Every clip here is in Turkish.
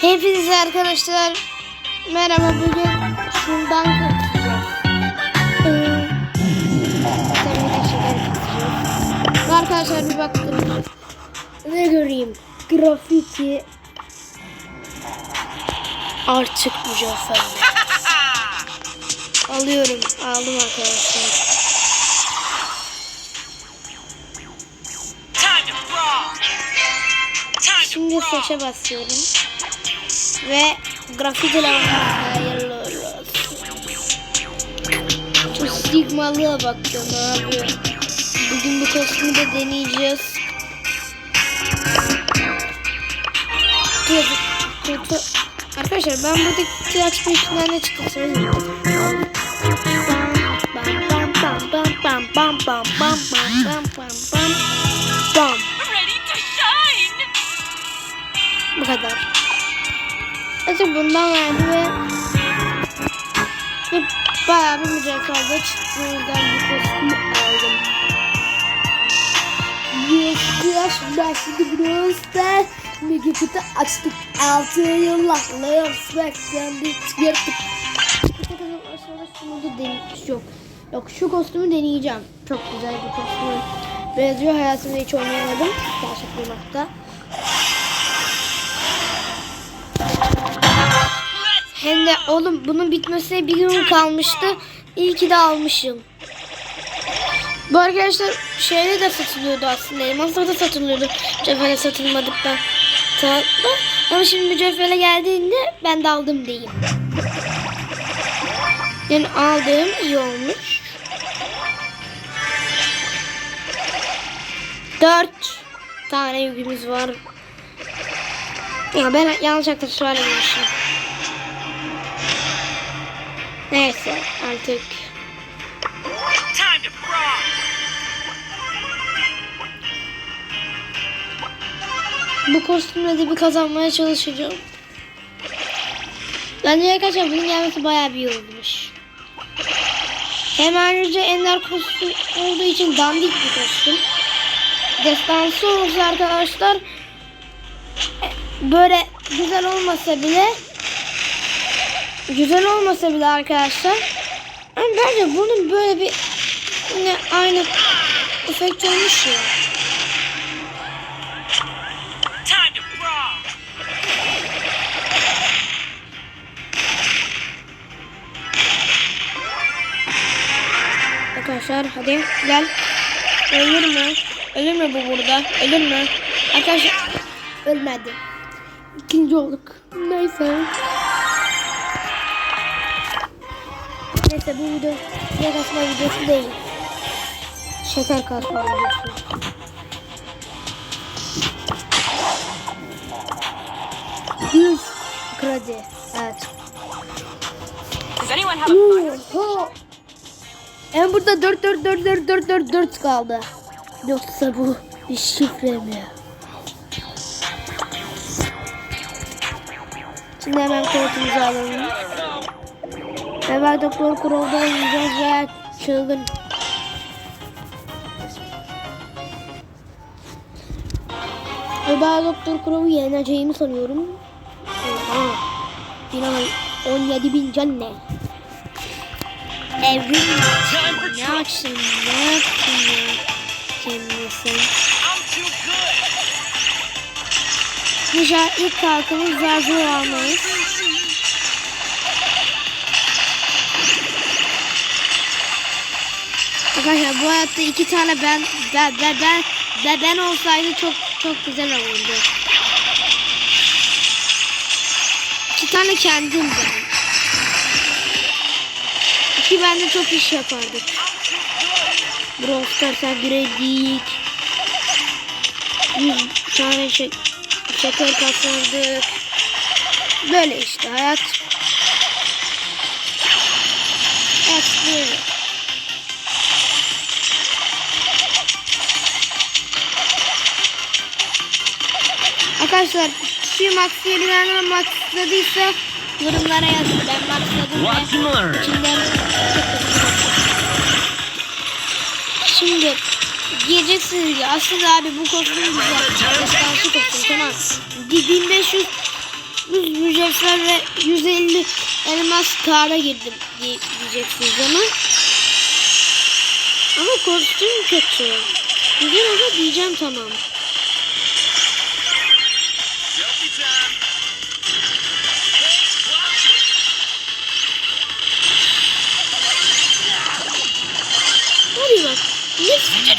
Hepinize arkadaşlar merhaba bugün şundan katacağız. Ee, Arkadaşlar bir baktım. Ne göreyim? Grafiti artık mücevher. Alıyorum. Aldım arkadaşlar. Şimdi seçe basıyorum. Ve grafiti lavabosu hayırlı olsun. Şu sigmalığa baktım abi. Bugün bu kostümü de deneyeceğiz. Kutu. Arkadaşlar ben burada açma içinden ne söyleyeyim. Bam bam bam bam bam bam bam bam bam bam bam. Bu kadar. Azıcık bundan verdi ve ve bayağı bir mücevherle çıktı. O yüzden bu kostümü aldım. Yes, yes, başladı Brewster. Mega kutu açtık. Altı back. Yandı. Yırttık. Sonra şunu da deneyeceğim. Yok. Yok şu kostümü deneyeceğim. Çok güzel bir kostüm. Benziyor. Hayatımda hiç oynayamadım. Gerçekten hatta. Hem de oğlum bunun bitmesine bir gün kalmıştı. İyi ki de almışım. Bu arkadaşlar şeyde de satılıyordu aslında. Elmas'ta da satılıyordu. Mücevhere satılmadıktan sonra. Ama şimdi mücevhere geldiğinde ben de aldım diyeyim. Yani aldığım iyi olmuş. Dört tane yükümüz var. Ya ben yanlış aktarı söylemişim. Neyse artık bu kostümle de bir kazanmaya çalışacağım. Bence arkadaşlar bunun gelmesi bayağı bir iyi olmuş. Hem ayrıca ender kostüm olduğu için dandik bir kostüm. Destansı olursa arkadaşlar e, böyle güzel olmasa bile güzel olmasa bile arkadaşlar yani bence bunun böyle bir yine aynı efekt olmuş ya. Arkadaşlar hadi gel. Ölür mü? Ölür mü bu burada? Ölür mü? Arkadaşlar ölmedi. İkinci olduk. Neyse. Neyse bu video şeker kasma videosu değil. Şeker kasma videosu. Yüz kredi. Evet. Oho. En burada 4 4 4 4 4 4 4 kaldı. Yoksa bu bir şifre mi? Şimdi hemen kodumuzu alalım. Ben Doktor Crow'da oynayacağız ve çılgın. Ve ben Doktor Crow'u yeneceğimi sanıyorum. Oha. Final 17 bin can ne? Evrim ne açsın ne yapsın ya kendisi. Nişan ilk kalkımız Zazu almayız. Arkadaşlar bu hayatta iki tane ben ben ben ben, ben, ben olsaydı çok çok güzel olurdu. İki tane kendim ben. İki ben de çok iş yapardık. Brawl Stars'a gireydik. Yüz tane şey, şeker kasardık. Böyle işte hayat. Arkadaşlar şu max'ı bilenler maxladıysa yorumlara yazın. Ben maxladım ve içinden Şimdi diyeceksiniz ki aslında abi bu kostüm güzel. Destansı kostüm tamam. 1500 buz mücevher ve 150 elmas kâra girdim diye- diyeceksiniz ama. Ama kostüm kötü. Güzel ama diyeceğim tamam.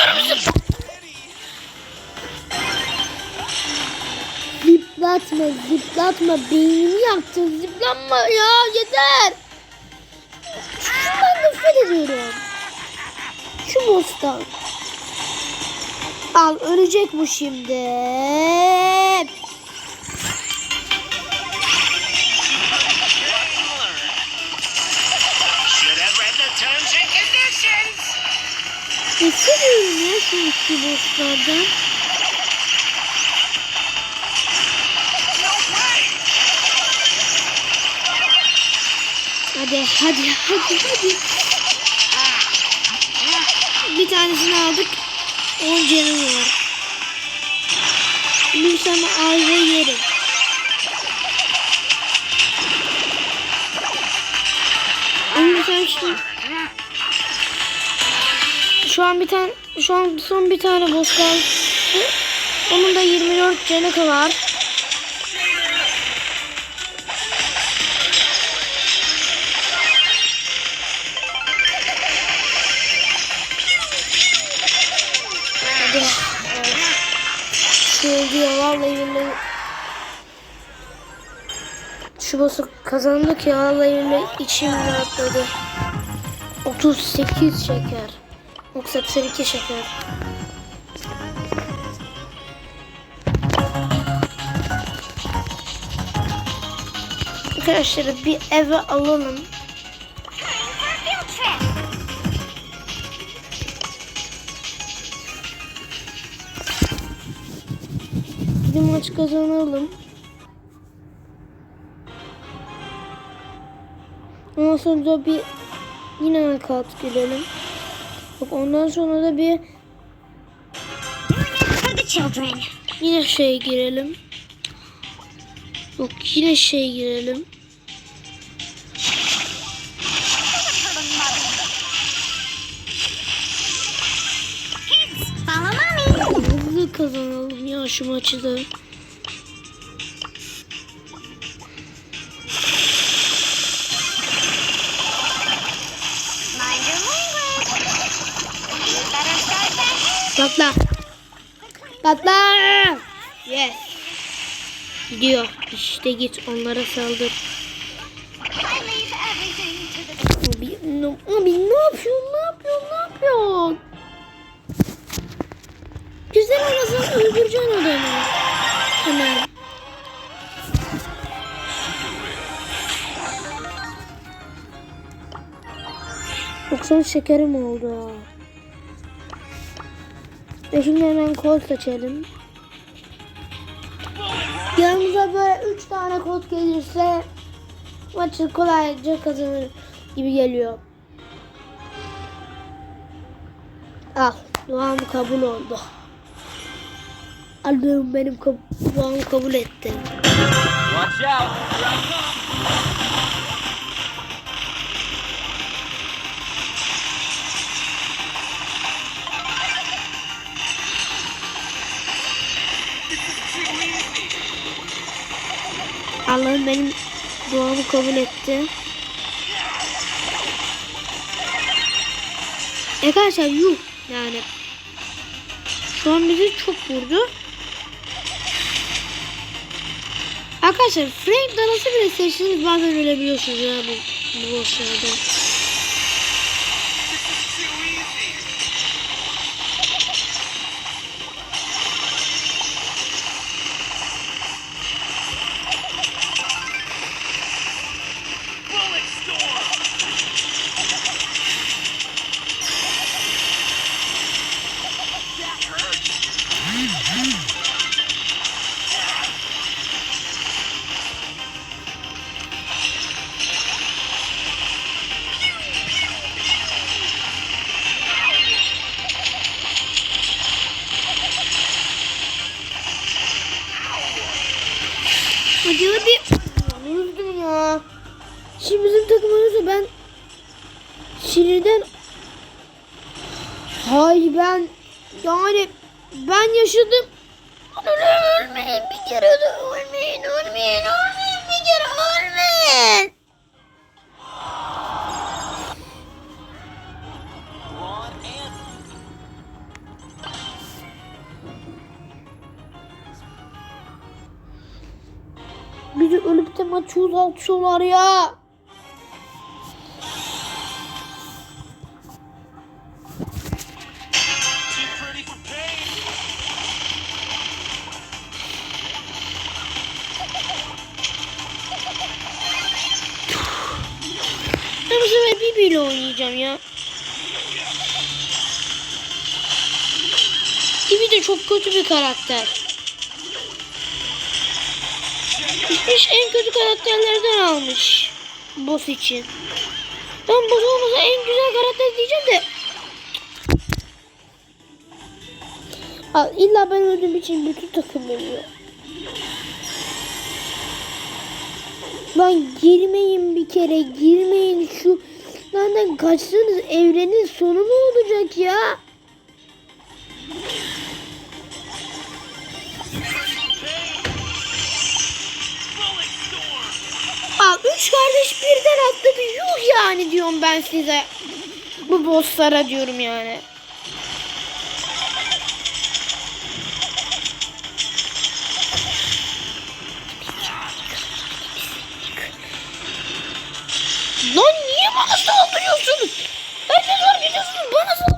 Nefret ediyorum zıp. Zıplatma zıplatma beynimi yaktın zıplanma ya yeter. Şundan nefret ediyorum. Şu boss'tan. Al ölecek bu şimdi. İki boss'lardan. Hadi hadi hadi hadi. Bir tanesini aldık. 10 canım var. Bir sana ayva yerim. Şu an bir tane şu an son bir tane boss kaldı. Onun da 24 canı var. Hadi. Şey vallahi. Şu boss'u kazandık ya vallahi içim rahatladı. 38 şeker. Yoksa 42 şeker. Arkadaşlar bir eve alalım. Bir maç kazanalım. Ondan sonra bir yine nakavt girelim. Bak ondan sonra da bir yine şey girelim. Yok yine şey girelim. Hızlı kazanalım ya şu maçı da. Patla. Patla. Yes. Gidiyor. İşte git onlara saldır. Abi, ne, abi ne yapıyorsun? Ne yapıyorsun? Ne yapıyorsun? Güzel arasın öldüreceksin adamı. Hemen. Doksan şekerim oldu. Ve şimdi hemen kod seçelim. Yanımıza böyle 3 tane kod gelirse maçı kolayca kazanır gibi geliyor. Al. Duam kabul oldu. Allah'ım benim kab- duamı kabul etti. Watch out. Allah'ım benim duamı kabul etti. Arkadaşlar yuh yani. Şu an bizi çok vurdu. Arkadaşlar Frank danası bile seçtiğiniz bazen ölebiliyorsunuz ya bu, bu bosslarda. Hay ben yani ben yaşadım. Ölmeyin bir kere ölmeyin ölmeyin ölmeyin bir kere ölmeyin. Bizi ölüp de maçı uzatıyorlar ya. Oynayacağım ya. Bibi de çok kötü bir karakter. Gitmiş en kötü karakterlerden almış. Boss için. Ben boss olmasa en güzel karakter diyeceğim de. Aa, illa ben öldüğüm için bütün takım ölüyor. Lan girmeyin bir kere girmeyin şu Lan kaçsanız evrenin sonu mu olacak ya? Aa, üç kardeş birden atladı yuh yani diyorum ben size. Bu bosslara diyorum yani. Saldırıyorsunuz? Herkes var gidiyorsunuz bana saldırıyorsunuz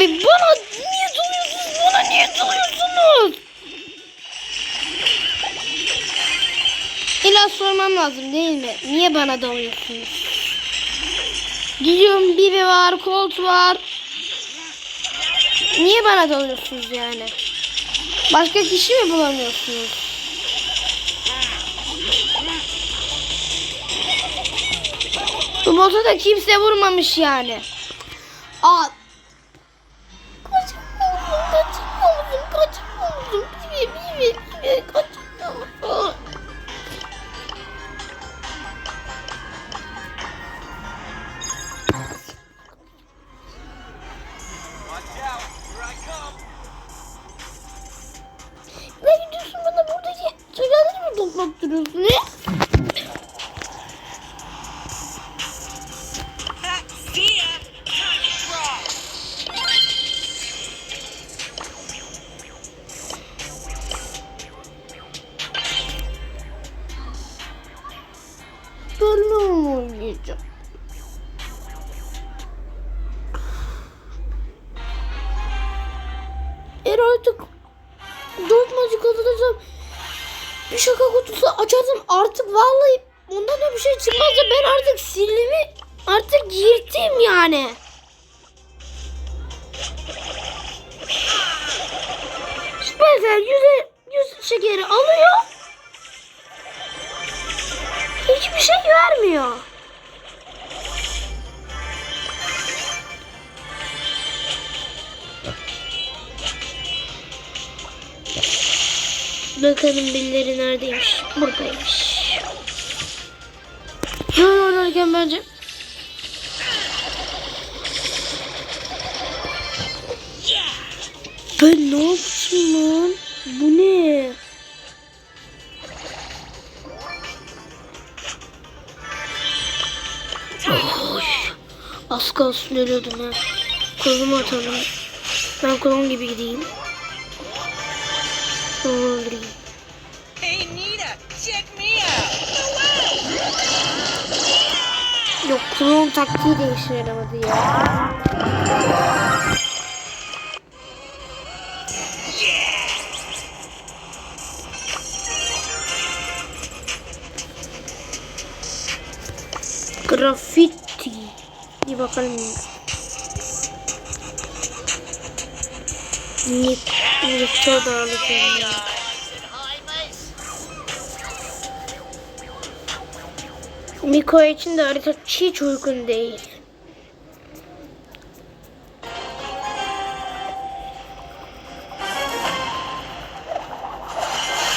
Abi bana niye dalıyorsunuz? Bana niye dalıyorsunuz? İlla sormam lazım değil mi? Niye bana dalıyorsunuz? Gidiyorum Bibi var, Colt var. Niye bana dalıyorsunuz yani? Başka kişi mi bulamıyorsunuz? Bu bota da kimse vurmamış yani. Aa. Toplattırıyorsun ne? Süpersel yüze yüz şekeri alıyor. Hiçbir şey vermiyor. Bakalım birileri neredeymiş? Buradaymış. Böyle oynarken bence Ben ne lan? Bu ne? Oy, az kalsın ölüyordum ha. Kolumu atalım. Ben kolum gibi gideyim. Onu öldüreyim. Hey, Nita, check me out. Yok klon taktiği de işe yaramadı ya. Graffiti. Bir bakalım. Nip, nipto da ya. Miko için de harita hiç uygun değil.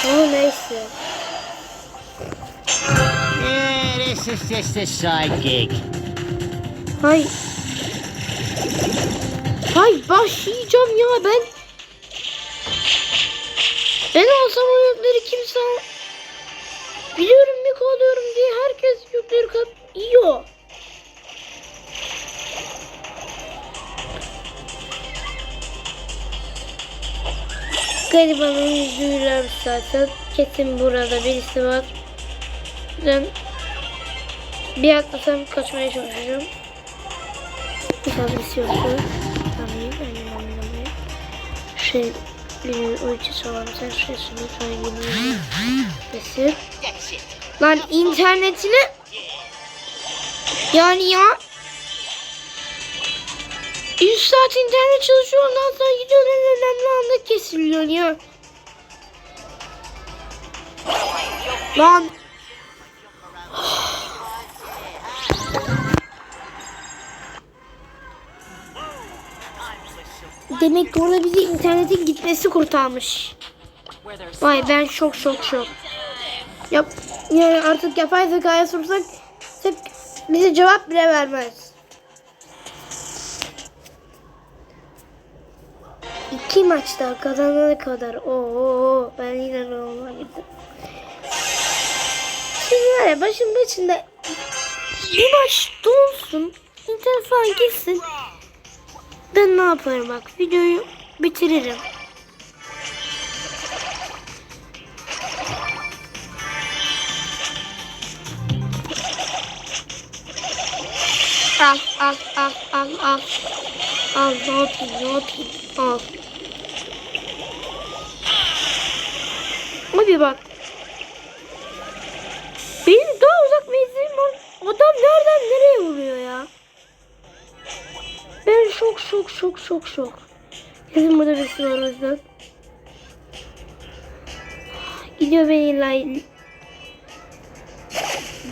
Ama neyse. This is just a side gig. Hay. Hay başlayacağım ya ben. Ben olsam o yükleri kimse. Biliyorum Miko alıyorum diye herkes yükleri kap yiyor. Garibanın yüzü zaten. Kesin burada birisi var. Ben bir atlasam kaçmaya çalışacağım. Bir tane birisi yoksa. Tamam, aynen aynen. Şey, bir uyucu çalalım. Sen şunu sonra geliyorum. Nesi? Lan internetini yani ya 100 saat internet çalışıyor ondan sonra gidiyor en önemli anda kesiliyor ya. Lan Demek ki orada bizi internetin gitmesi kurtarmış. Vay ben şok şok şok. Yap, yani artık yapay zekaya sorsak tek bize cevap bile vermez. İki maçta kazanana kadar oo ben yine normal gittim. Şimdi var ya başın başında bir maç donsun internet falan gitsin ben ne yaparım bak videoyu bitiririm. Al al al al al. Al ne yapayım ne yapayım al. Abi bak. Benim daha uzak menzillim var. Adam nereden nereye vuruyor ya? Ben şok şok şok şok şok. Kesin burada birisi var o. Gidiyor beni lay.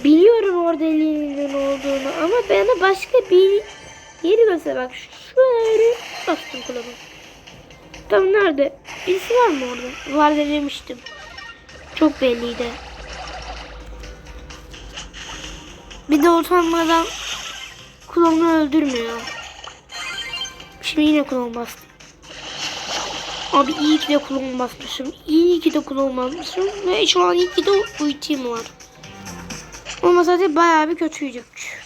Biliyorum orada elinin olduğunu ama bana başka bir yeri göster bak. Şöyle bastım kulağıma. Tam nerede? Birisi var mı orada? Var demiştim. Çok belliydi. Bir de utanmadan kulağını öldürmüyor. Şimdi yine kulağım bastım. Abi iyi ki de kulağım basmışım. İyi ki de kulağım basmışım. Ve şu an iyi ki de uyutayım var. Zaten bayağı bir kötüydük.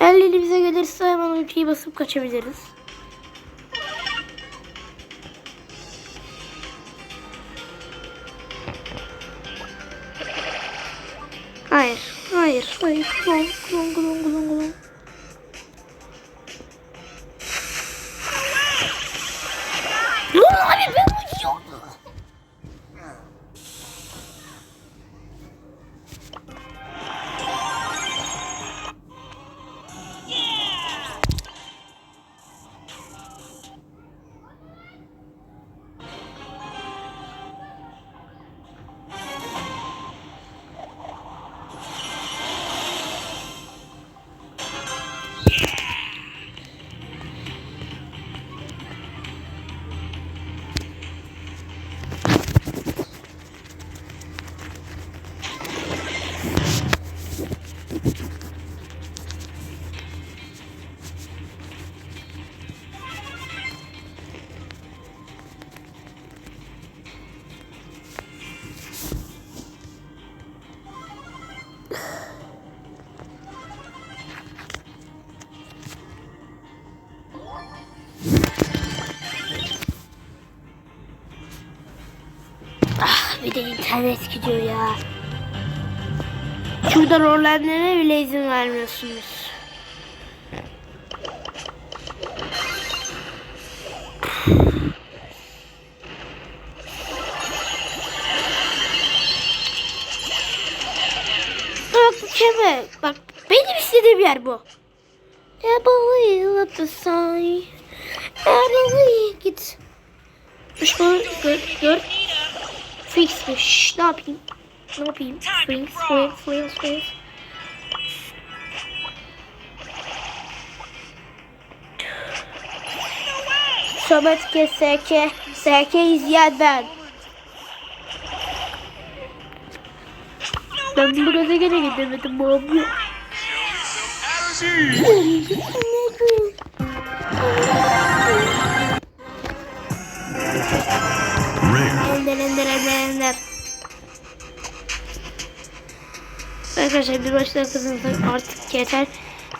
Eğer bize gelirse hemen uykuyu basıp kaçabiliriz. Hayır, hayır, hayır. Kulağım, kulağım, kulağım, kulağım, internet gidiyor ya. Şurada rollenlere bile izin vermiyorsunuz. Bak bu keme. Bak benim istediğim yer bu. Ebony up the sign. Ebony git. Düşman gör, gör. Fixmiş. Ne yapayım? Ne yapayım? Swing, swing, swing, swing. Samet ke SK. SK izleyen ben. Ben bu gezegene gidemedim abi. Ender ender ender ender. Arkadaşlar bir kızınsak artık yeter.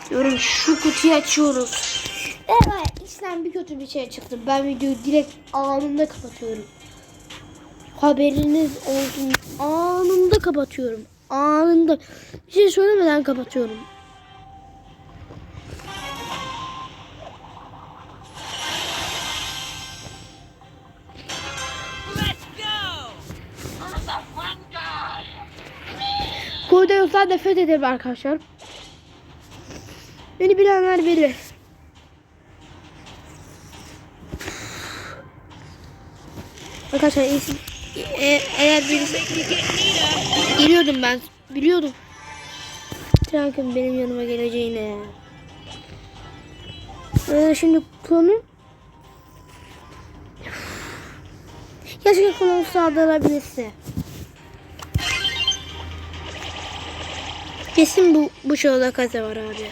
Diyorum şu kutuyu açıyoruz. Evet içten bir kötü bir şey çıktı. Ben videoyu direkt anında kapatıyorum. Haberiniz olsun. Anında kapatıyorum. Anında. Bir şey söylemeden kapatıyorum. Koridordan nefret ederim arkadaşlar. Beni bilenler bilir. Arkadaşlar iyisi- e- eğer birisi geliyordum ben biliyordum. Trank'ın benim yanıma geleceğini. Ee, şimdi konu Keşke konu sağlanabilse. Kesin bu bu şurada kaze var abi.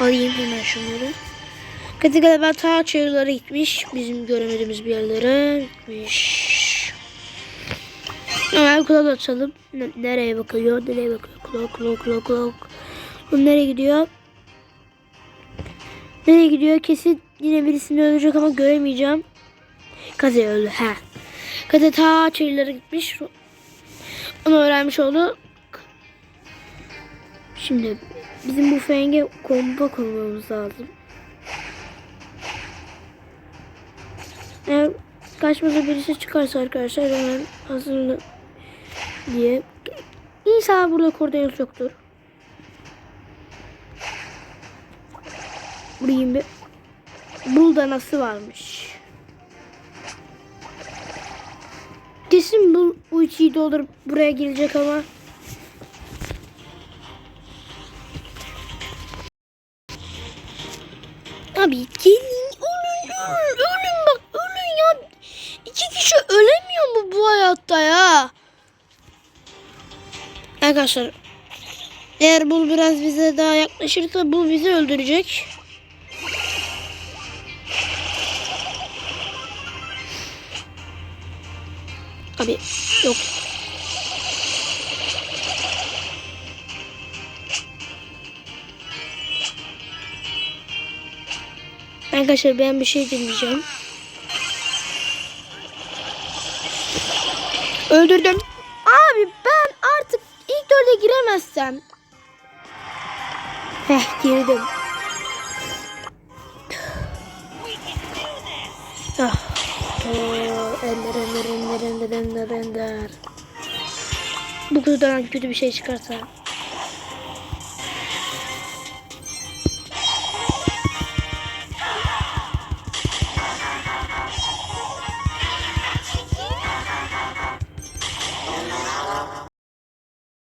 Alayım hemen şunları. Kaze galiba ta çayırlara gitmiş. Bizim göremediğimiz bir yerlere gitmiş. Hemen kulak açalım. Ne- Nereye bakıyor? Nereye bakıyor? Kulak kulak kulak kulak. Bu nereye gidiyor? Nereye gidiyor? Kesin yine birisini öldürecek ama göremeyeceğim. Kaze öldü. Ha. Kaze ta çayırlara gitmiş. Onu öğrenmiş oldu. Şimdi bizim bu fenge komba koymamız lazım. Eğer karşımıza birisi çıkarsa arkadaşlar hemen hazırlı diye. İnşallah burada Cordelis yoktur. Burayı bir bul danası varmış. Kesin bu uçuyu doldurup buraya gelecek ama Abi gelin ölün ölün ölün bak ölün ya. İki kişi ölemiyor mu bu hayatta ya? Arkadaşlar eğer bul biraz bize daha yaklaşırsa bul bizi öldürecek. Abi yok. Arkadaşlar ben bir şey deneyeceğim. Öldürdüm. Abi ben artık ilk dörde giremezsem. Heh girdim. Ah. Oo, Ender ender ender ender ender ender. Bu kutudan kötü bir şey çıkarsa.